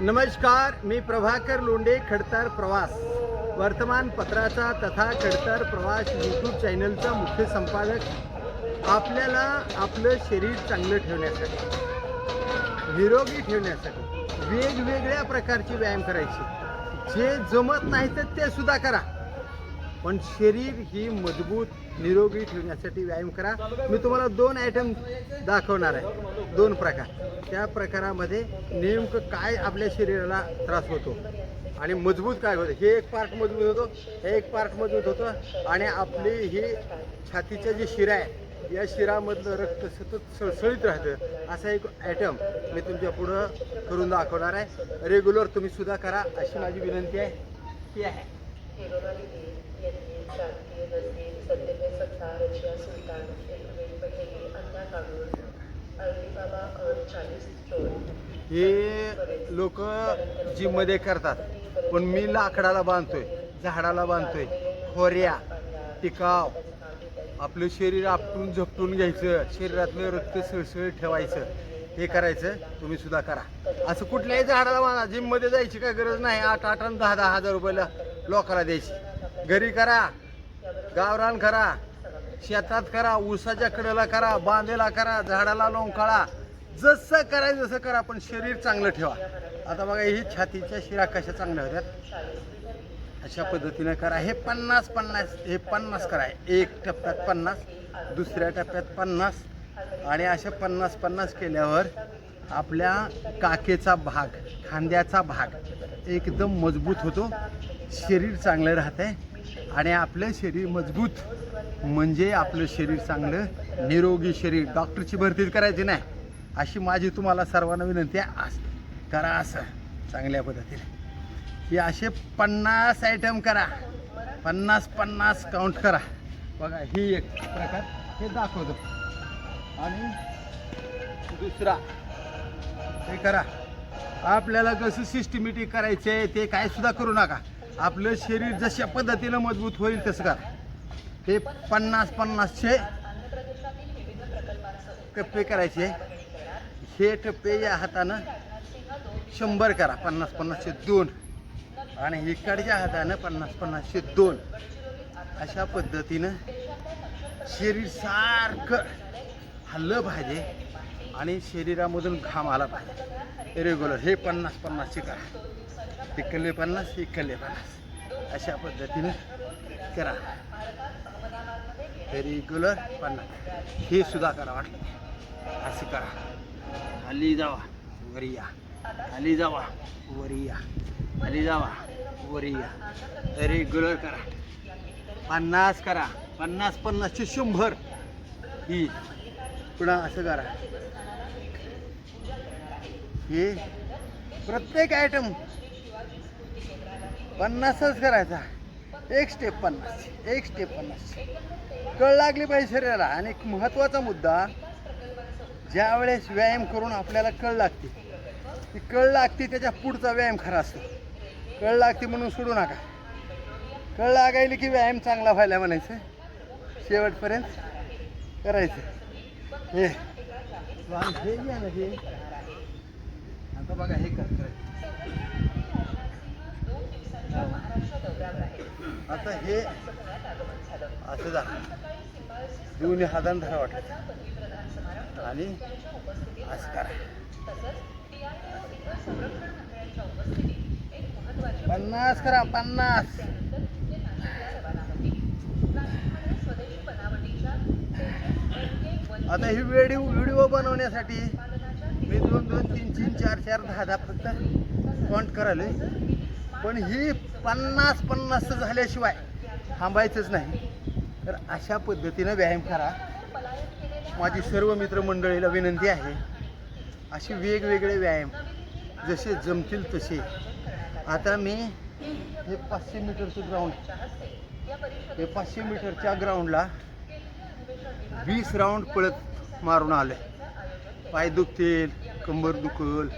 नमस्कार मी प्रभाकर लोंडे खडतर प्रवास. वर्तमानपत्राचा तथा खडतर प्रवास यूट्यूब चॅनलचा मुख्य संपादक आपल्याला आपलं शरीर चांगलं ठेवण्यासाठी निरोगी ठेवण्यासाठी वेगवेगळ्या प्रकारचे व्यायाम करायचे. जे जमत नाही तर ते सुद्धा करा. पण शरीर ही मजबूत निरोगी ठेवण्यासाठी व्यायाम करा. मी तुम्हाला दोन आयटम दाखवणार आहे. दोन प्रकार. त्या प्रकारामध्ये नेमकं काय आपल्या शरीराला त्रास होतो आणि मजबूत काय होतं. हे एक पार्ट मजबूत होतो हे एक पार्ट मजबूत होतं आणि आपली ही छातीच्या जी शिरा आहे या शिरामधलं रक्त सतत सळसळीत राहतं. असा एक आयटम मी तुमच्या पुढं करून दाखवणार आहे. रेग्युलर तुम्ही सुद्धा करा. अशी माझी विनंती आहे. ती आहे. शांती नसतील सत्ता रशिया सुलतान एकमेव पटेली काढून और चाळीस हे लोक जिममध्ये करतात पण मी लाकडाला बांधतोय झाडाला बांधतोय खोऱ्या टिकाव. आपलं शरीर आपटून झपटून घ्यायचं शरीरातलं रक्त सळसळ ठेवायचं हे करायचं तुम्ही सुद्धा करा. असं कुठल्याही झाडाला बांधा जिममध्ये जायची काय गरज नाही. आठ आठ आणि दहा दहा हजार रुपयाला लोकाला द्यायची. घरी करा गावरान करा शेतात करा ऊसाच्या कडेला करा बांधेला करा झाडाला लोंकाळा जसं करायचं जसं करा पण शरीर चांगलं ठेवा. आता बघा ही छातीच्या शिरा कशा चांगल्या होत्यात अशा पद्धतीने करा. हे पन्नास पन्नास हे पन्नास करा. एक टप्प्यात पन्नास दुसऱ्या टप्प्यात पन्नास. आणि अशा पन्नास पन्नास केल्यावर आपल्या काकेचा भाग खांद्याचा भाग एकदम मजबूत होतो. शरीर चांगलं राहतंय. आणि आपलं शरीर मजबूत म्हणजे आपलं शरीर चांगलं निरोगी शरीर डॉक्टरची भरतीच करायची नाही अशी माझी तुम्हाला सर्वांना विनंती आहे. आस करा असं चांगल्या पद्धतीने. की असे पन्नास आयटम करा. पन्नास पन्नास काउंट करा. बघा ही एक प्रकार हे दाखवतो. आणि दुसरा हे करा. आपल्याला कसं सिस्टमॅटिक करायचं आहे ते काय सुद्धा करू नका. आपलं शरीर जशा पद्धतीनं मजबूत होईल तसं करा. हे पन्नास पन्नासचे टप्पे करायचे. हे टप्पे या हातानं शंभर करा. पन्नास पन्नासशे दोन. आणि इकडच्या हातानं पन्नास पन्नासशे दोन. अशा पद्धतीनं शरीर सारखं हल्लं पाहिजे आणि शरीरामधून घाम आला पाहिजे. रेग्युलर हे पन्नास पन्नासचे करा. तिकडले पन्नास इकडले पन्नास अशा पद्धतीनं करा. रेग्युलर पन्नास. हे सुद्धा करा वाटलं असं करा. खाली जावा. वरी या. खाली जावा. वरी या. खाली जावा. वरी या. रेग्युलर करा. पन्नास करा. पन्नास पन्नासचे शंभर. ही. पुन्हा असं करा. हे. प्रत्येक आयटम पन्नासच करायचा. एक स्टेप पन्नास एक स्टेप पन्नास. कळ लागली पाहिजे शरीराला. आणि एक महत्त्वाचा मुद्दा ज्या वेळेस व्यायाम करून आपल्याला कळ लागते. ती कळ लागते त्याच्या पुढचा व्यायाम खरा असतो. कळ लागते म्हणून सोडू नका. कळ लागायली की व्यायाम चांगला व्हायला म्हणायचं. शेवटपर्यंत करायचं. हे. हे घ्या ना हे. आता बघा हे कर आता हे असं जा दोन्ही हातानं धरा वाटत. आणि असं करा. पन्नास करा पन्नास. आता ही व्हिडिओ व्हिडिओ बनवण्यासाठी मी दोन दोन तीन तीन चार चार दहा दहा फक्त कॉन्ट करायला. पण ही पन्नास पन्नास झाल्याशिवाय थांबायचंच नाही. तर अशा पद्धतीनं व्यायाम करा. माझी सर्व मित्रमंडळीला विनंती आहे असे वेगवेगळे व्यायाम जसे जमतील तसे. आता मी हे पाचशे मीटरचं ग्राउंड हे पाचशे मीटरच्या ग्राउंडला वीस राऊंड पळत मारून आले पाय दुखतील कंबर दुखल.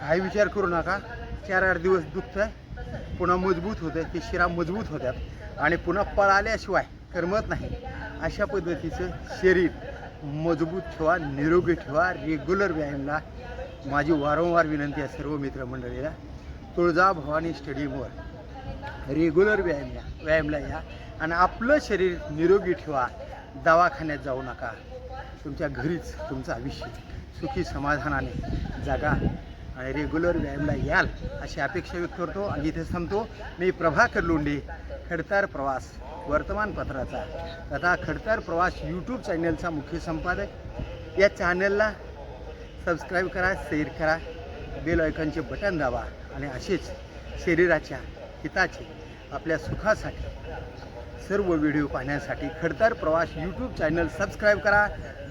काही विचार करू नका. चार आठ दिवस दुखतं पुन्हा मजबूत होतं ते शिरा मजबूत होतात आणि पुन्हा पळाल्याशिवाय करमत नाही. अशा पद्धतीचं शरीर मजबूत ठेवा निरोगी ठेवा. रेग्युलर व्यायामला माझी वारंवार विनंती आहे सर्व मित्रमंडळीला. तुळजा भवानी स्टेडियमवर रेग्युलर व्यायाम या व्यायामला या आणि आपलं शरीर निरोगी ठेवा. दवाखान्यात जाऊ नका. तुमच्या घरीच तुमचं आयुष्य सुखी समाधानाने जगा. आणि रेग्युलर व्यायामला याल अशी अपेक्षा व्यक्त करतो आणि इथे थांबतो. मी प्रभाकर लोंढे खडतार प्रवास वर्तमानपत्राचा तथा खडतार प्रवास यूट्यूब चॅनलचा मुख्य संपादक. या चॅनलला सबस्क्राईब करा शेअर करा बेल आयकॉनचे बटन दाबा आणि असेच शरीराच्या हिताचे आपल्या सुखासाठी सर्व व्हिडिओ पाहण्यासाठी खडतर प्रवास यूट्यूब चॅनल सबस्क्राईब करा.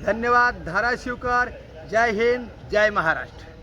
धन्यवाद. धाराशिवकर. जय हिंद. जय महाराष्ट्र.